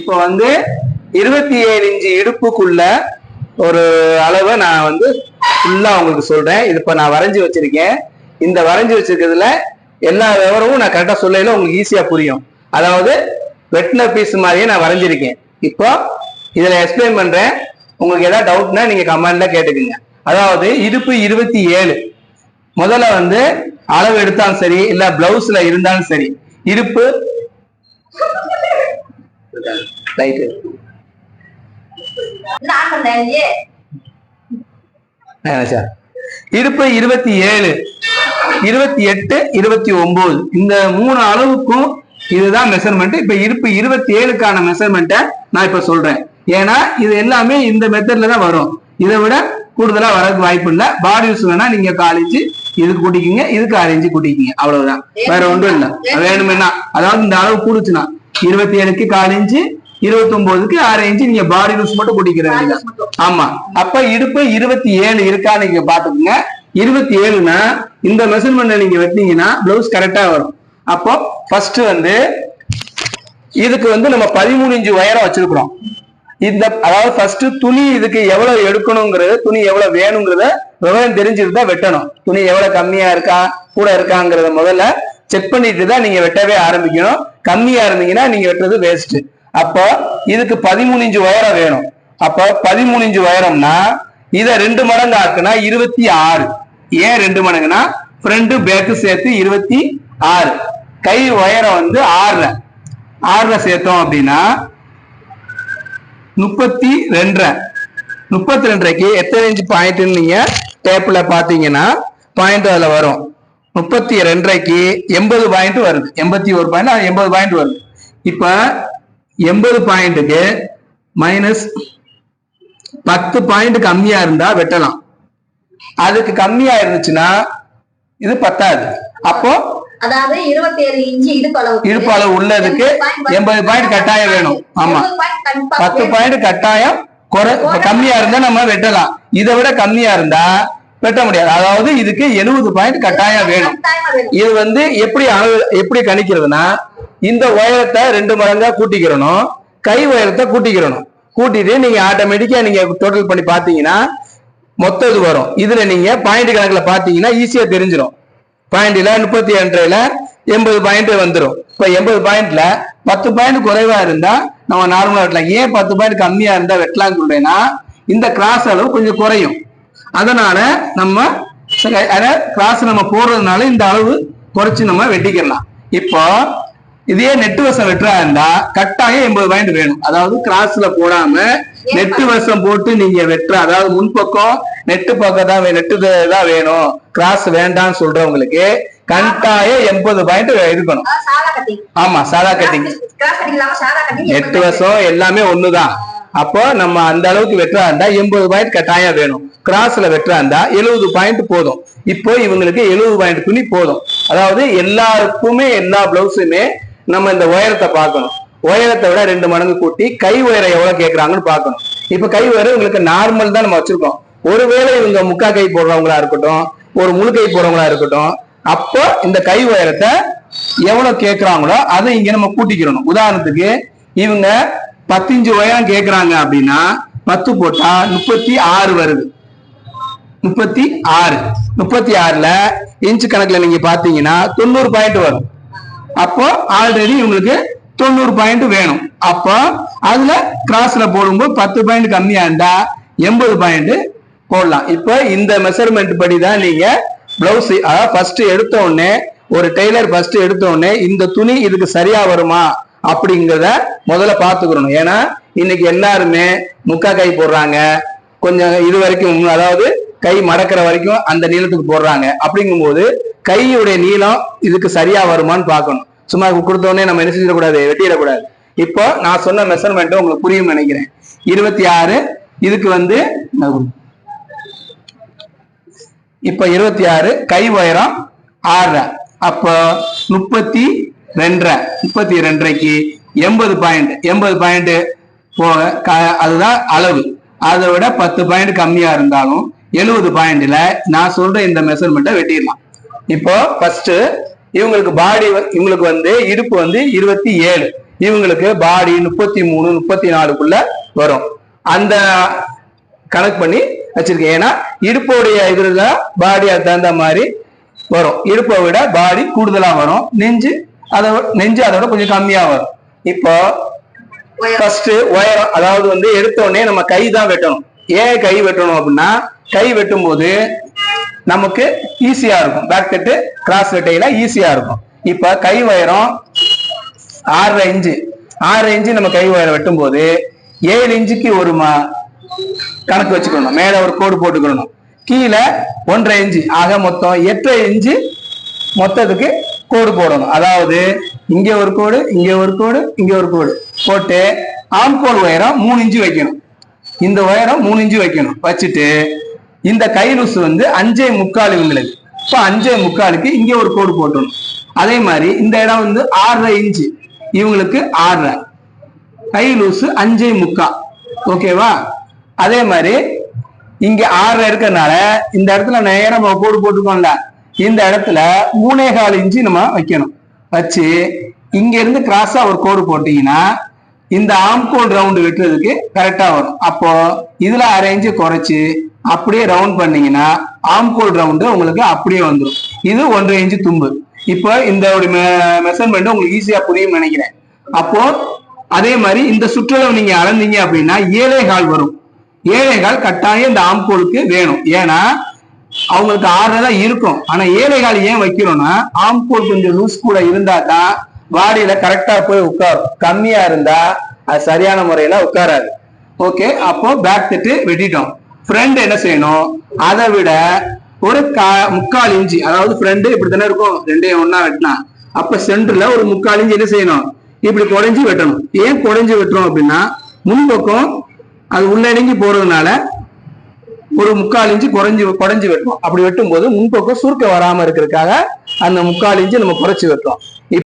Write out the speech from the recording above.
இப்போ வந்து இருபத்தி ஏழு இன்ச்சு இடுப்புக்குள்ள ஒரு அளவை நான் வந்து ஃபுல்லா உங்களுக்கு சொல்றேன். இது இப்ப நான் வரைஞ்சி வச்சிருக்கேன். இந்த வரைஞ்சி வச்சிருக்கிறதுல எல்லா விவரமும் நான் கரெக்டா சொல்லையில உங்களுக்கு ஈஸியா புரியும். அதாவது வெட்டின பீஸ் மாதிரியே நான் வரைஞ்சிருக்கேன். இப்போ இதுல எக்ஸ்பிளைன் பண்றேன். உங்களுக்கு ஏதாவது டவுட்னா நீங்க கமெண்ட்ல கேட்டுக்குங்க. அதாவது இடுப்பு இருபத்தி ஏழு. முதல்ல வந்து அளவு எடுத்தாலும் சரி இல்ல பிளவுஸ்ல இருந்தாலும் சரி இடுப்பு ரைட்டு இடுப்பு இருபத்தி ஏழு இருபத்தி எட்டு இருபத்தி ஒன்பது இந்த மூணு அளவுக்கும் இதுதான் மெஷர்மெண்ட் இப்ப இடுப்பு இருபத்தி ஏழுக்கான மெஷர்மெண்ட்டை நான் இப்ப சொல்றேன். ஏன்னா இது எல்லாமே இந்த மெத்தட்ல தான் வரும். இதை விட கூடுதலா வரதுக்கு வாய்ப்பு இல்ல. பாடி யூஸ் வேணா நீங்க காலேஜ் இதுக்கு கூட்டிக்கிங்க இதுக்கு அரேஞ்சு கூட்டிக்கிங்க. அவ்வளவுதான். வேற ஒன்றும் இல்ல. வேணுமென்னா அதாவது இந்த அளவு கூடுச்சுன்னா இருபத்தி ஏழுக்கு காலேஜ் இருபத்தி ஒன்பதுக்கு ஆறு இன்ச்சு. நீங்க பாடி யூஸ் மட்டும் கூட்டிக்கிறீங்க. ஆமா. அப்ப இடுப்பு இருபத்தி ஏழு இருக்கா நீங்க பாத்துக்கோங்க இருபத்தி ஏழுனா இந்த மெஷர்மெண்ட் நீங்க வெட்டினீங்கன்னா பிளவுஸ் கரெக்டா வரும். அப்போ ஃபர்ஸ்ட் வந்து இதுக்கு வந்து நம்ம பதிமூணு இன்ச்சு உயரம் வச்சிருக்கிறோம். இந்த அதாவது ஃபர்ஸ்ட் துணி இதுக்கு எவ்வளவு எடுக்கணுங்கிறது துணி எவ்வளவு வேணுங்கிறத விவரம் தெரிஞ்சுட்டு தான் வெட்டணும். துணி எவ்வளவு கம்மியா இருக்கா கூட இருக்காங்கிறத முதல்ல செக் பண்ணிட்டு தான் நீங்க வெட்டவே ஆரம்பிக்கணும். கம்மியா இருந்தீங்கன்னா நீங்க வெட்டுறது வேஸ்ட் அப்போ இதுக்கு பதிமூணு இன்ச்சு உயரம் வேணும். அப்போ பதிமூணு இன்ச்சு உயரம்னா இதை ரெண்டு மடங்கு ஆக்குனா இருபத்தி ஆறு. ஏன் ரெண்டு மடங்குனா ஃப்ரண்ட் பேக்கு சேர்த்து இருபத்தி ஆறு. கை உயரம் வந்து ஆறுல. ஆறுல சேர்த்தோம் அப்படின்னா முப்பத்தி ரெண்டரை. முப்பத்தி ரெண்டரைக்கு எத்தனை இன்ச்சு பாயிண்ட்னு நீங்க டேப்ல பாத்தீங்கன்னா பாயிண்ட் அதுல வரும். முப்பத்தி ரெண்டரைக்கு எண்பது பாயிண்ட் வருது. எண்பத்தி ஒரு பாயிண்ட் எண்பது பாயிண்ட் வருது. இப்ப எண்பது பாயிண்ட்டுக்கு மைனஸ் பத்து பாயிண்ட் கம்மியா இருந்தா வெட்டலாம். அதுக்கு கம்மியா இருந்துச்சுன்னா இது பத்தாது. அப்போ அதாவது இருபத்தி ஏழு இன்ச்சு இடுப்பு அளவு உள்ளதுக்கு எண்பது பாயிண்ட் கட்டாயம் வேணும். ஆமா. பத்து பாயிண்ட் கட்டாயம் குறை கம்மியா இருந்தா நம்ம வெட்டலாம். இதை விட கம்மியா இருந்தா வெட்ட முடியாது. அதாவது இதுக்கு எழுபது பாயிண்ட் கட்டாயம் வேணும். இது வந்து எப்படி அளவு எப்படி கணிக்கிறதுனா இந்த உயரத்தை ரெண்டு மடங்கா கூட்டிக்கிறணும். கை உயரத்தை கூட்டிக்கிறணும். கூட்டிட்டு நீங்க ஆட்டோமேட்டிக்கா நீங்க டோட்டல் பண்ணி பாத்தீங்கன்னா மொத்தம் இது வரும். இதுல நீங்க பாயிண்ட் கணக்குல பாத்தீங்கன்னா ஈஸியா தெரிஞ்சிடும் பாயிண்ட்ல முப்பத்தி ரெண்டுல எண்பது பாயிண்ட் வந்துடும் இப்ப எண்பது பாயிண்ட்ல பத்து பாயிண்ட் குறைவா இருந்தா நம்ம நார்மலா வெட்டலாம். ஏன் பத்து பாயிண்ட் கம்மியா இருந்தா வெட்டலாம்னு சொல்றேன்னா இந்த கிராஸ் அளவு கொஞ்சம் குறையும். அதனால நம்ம கிராஸ் நம்ம போடுறதுனால இந்த அளவு குறைச்சு நம்ம வெட்டிக்கலாம். இப்போ இதே நெட்டு வசம் வெட்டுறா இருந்தா கட்டாயம் எண்பது பாயிண்ட் வேணும். அதாவது கிராஸ்ல போடாம நெட்டு வசம் போட்டு நீங்க வெட்டுற அதாவது முன்பக்கம் நெட்டு பக்கம் தான் நெட்டு தான் வேணும். கிராஸ் வேண்டாம்னு சொல்றவங்களுக்கு கட்டாயம் எண்பது பாயிண்ட் இருக்கணும். ஆமா சாதா கட்டிங் எட்டு வருஷம் எல்லாமே ஒண்ணுதான். அப்போ நம்ம அந்த அளவுக்கு வெட்டுறா இருந்தா எண்பது பாயிண்ட் கட்டாயம் வேணும். கிராஸ்ல வெட்டுறாருந்தா எழுபது பாயிண்ட் போதும். இப்போ இவங்களுக்கு எழுபது பாயிண்ட் துணி போதும். அதாவது எல்லாருக்குமே எல்லா பிளவுஸுமே நம்ம இந்த உயரத்தை பார்க்கணும். உயரத்தை விட ரெண்டு மடங்கு கூட்டி கை உயரம் எவ்வளவு கேட்கறாங்கன்னு பார்க்கணும். இப்ப கை உயரம் உங்களுக்கு நார்மல் தான் நம்ம வச்சிருக்கோம். ஒருவேளை இவங்க முக்கா கை போடுறவங்களா இருக்கட்டும் ஒரு முழு கை போடுறவங்களா இருக்கட்டும் அப்போ இந்த கை உயரத்தை எவ்வளவு கேட்கறாங்களோ அதை இங்க நம்ம கூட்டிக்கிறணும். உதாரணத்துக்கு இவங்க பத்தஞ்சு உயரம் கேட்கறாங்க அப்படின்னா பத்து போட்டா முப்பத்தி ஆறு வருது. முப்பத்தி ஆறு. முப்பத்தி ஆறுல இன்ச்சு கணக்குல நீங்க பாத்தீங்கன்னா தொண்ணூறு பாயிண்ட் வரும். அப்போ ஆல்ரெடி உங்களுக்கு தொண்ணூறு பாயிண்ட் வேணும். அப்போ அதுல கிராஸ்ல போடும்போது பத்து பாயிண்ட் கம்மியா இருந்தா எண்பது பாயிண்ட் போடலாம். இப்போ இந்த மெஷர்மெண்ட் படி தான் நீங்க பிளவுஸ் அதாவது ஃபர்ஸ்ட் எடுத்த உடனே ஒரு டெய்லர் ஃபர்ஸ்ட் எடுத்த உடனே இந்த துணி இதுக்கு சரியா வருமா அப்படிங்கிறத முதல்ல பாத்துக்கிறணும் ஏன்னா இன்னைக்கு எல்லாருமே முக்கா கை போடுறாங்க. கொஞ்சம் இது வரைக்கும் அதாவது கை மடக்கிற வரைக்கும் அந்த நீளத்துக்கு போடுறாங்க. அப்படிங்கும்போது கையுடைய நீளம் இதுக்கு சரியா வருமான்னு பார்க்கணும். சும்மா கொடுத்தோடனே நம்ம என்ன செஞ்சிடக்கூடாது? வெட்டிடக்கூடாது. இப்போ நான் சொன்ன மெஷர்மெண்ட்டை உங்களுக்கு புரியும் நினைக்கிறேன். இருபத்தி ஆறு இதுக்கு வந்து இப்ப இருபத்தி ஆறு கை உயரம் ஆறரை. அப்போ முப்பத்தி ரெண்டரை முப்பத்தி ரெண்டரைக்கு எண்பது பாயிண்ட் எண்பது பாயிண்ட் போக அதுதான் அளவு. அதை விட பத்து பாயிண்ட் கம்மியா இருந்தாலும் எழுபது பாயிண்ட்ல நான் சொல்ற இந்த மெஷர்மெண்ட்டை வெட்டிடலாம். இப்போ ஃபர்ஸ்ட் இவங்களுக்கு பாடி இவங்களுக்கு வந்து இடுப்பு வந்து இருபத்தி ஏழு. இவங்களுக்கு பாடி முப்பத்தி மூணு முப்பத்தி நாலுக்குள்ள வரும். அந்த கணக்கு பண்ணி வச்சிருக்கேன். ஏன்னா இடுப்போடைய இதுல பாடி அது தகுந்த மாதிரி வரும். இடுப்பை விட பாடி கூடுதலா வரும். நெஞ்சு அதை நெஞ்சு அதை விட கொஞ்சம் கம்மியா வரும். இப்போ. ஃபர்ஸ்ட் உயரம் அதாவது வந்து எடுத்த உடனே நம்ம கை தான் வெட்டணும். ஏன் கை வெட்டணும் அப்படின்னா கை வெட்டும் போது நமக்கு ஈஸியா இருக்கும். பேக் கட்டு கிராஸ் வெட்டையில ஈஸியா இருக்கும். இப்ப கை உயரம் ஆறரை இன்ச்சு. ஆறரை இன்ச்சு நம்ம கை உயரம் வெட்டும் போது ஏழு இன்ச்சுக்கு ஒரு கணக்கு வச்சுக்கணும். மேல ஒரு கோடு போட்டுக்கணும். கீழே ஒன்றரை இன்ச்சு. ஆக மொத்தம் எட்டரை இன்ச்சு மொத்தத்துக்கு கோடு போடணும். அதாவது இங்க ஒரு கோடு இங்க ஒரு கோடு இங்க ஒரு கோடு போட்டு ஆம்கோல் உயரம் மூணு இன்ச்சு வைக்கணும். இந்த உயரம் மூணு இன்ச்சு வைக்கணும். வச்சுட்டு இந்த கை லூசு வந்து அஞ்சே முக்கால் இவங்களுக்கு. இப்போ அஞ்சே முக்காலுக்கு இங்கே ஒரு கோடு போட்டணும் அதே மாதிரி இந்த இடம் வந்து ஆறரை இன்ச்சு. இவங்களுக்கு ஆறரை. கை லூசு அஞ்சே முக்கா. ஓகேவா அதே மாதிரி இங்க ஆறரை இருக்கிறதுனால இந்த இடத்துல நேரம் நம்ம கோடு போட்டுக்கோம்ல. இந்த இடத்துல மூணே கால் இன்ச்சு நம்ம வைக்கணும். வச்சு இங்க இருந்து கிராஸா ஒரு கோடு போட்டீங்கன்னா இந்த ஆம்கோல் ரவுண்டு வெட்டுறதுக்கு கரெக்டா வரும். அப்போ இதுல அரேஞ்சு குறைச்சு அப்படியே ரவுண்ட் பண்ணீங்கன்னா ஆம்கோல் ரவுண்டு உங்களுக்கு அப்படியே வந்துடும் இது ஒன்றரை இன்ச்சு தும்பு. இப்போ இந்த ஒரு மெஷர்மெண்ட் உங்களுக்கு ஈஸியா புரியும் நினைக்கிறேன். அப்போ அதே மாதிரி இந்த சுற்றளவு நீங்க அளந்தீங்க அப்படின்னா ஏழை கால் வரும். ஏழை கால் கட்டாயம் இந்த ஆம்கோலுக்கு வேணும். ஏன்னா அவங்களுக்கு ஆறுதான் இருக்கும். ஆனா ஏழை கால் ஏன் வைக்கிறோம்னா ஆம்கோல் கொஞ்சம் லூஸ் கூட இருந்தா தான் பாடியில கரெக்டா போய் உட்காரும் கம்மியா இருந்தா அது சரியான முறையில உட்காராது. ஓகே அப்போ பேக் தட்டு வெட்டிட்டோம். ஃப்ரெண்ட் என்ன செய்யணும்? அதை விட ஒரு முக்கால் இன்ச்சு அதாவது ஃப்ரெண்டு இப்படி தானே இருக்கும்? ரெண்டையும் ஒன்னா வெட்டினா. அப்ப சென்டர்ல ஒரு முக்கால் இன்ச்சு என்ன செய்யணும்? இப்படி குறைஞ்சி வெட்டணும். ஏன் குறைஞ்சி வெட்டுறோம் அப்படின்னா முன்பக்கம் அது உள்ள இணங்கி போறதுனால ஒரு முக்கால் இன்ச்சு குறைஞ்சி குறைஞ்சி வெட்டுவோம் அப்படி வெட்டும் போது முன்பக்கம் சுருக்க வராம இருக்கிறதுக்காக அந்த முக்கால் இன்ச்சு நம்ம குறைச்சி வெட்டுறோம்.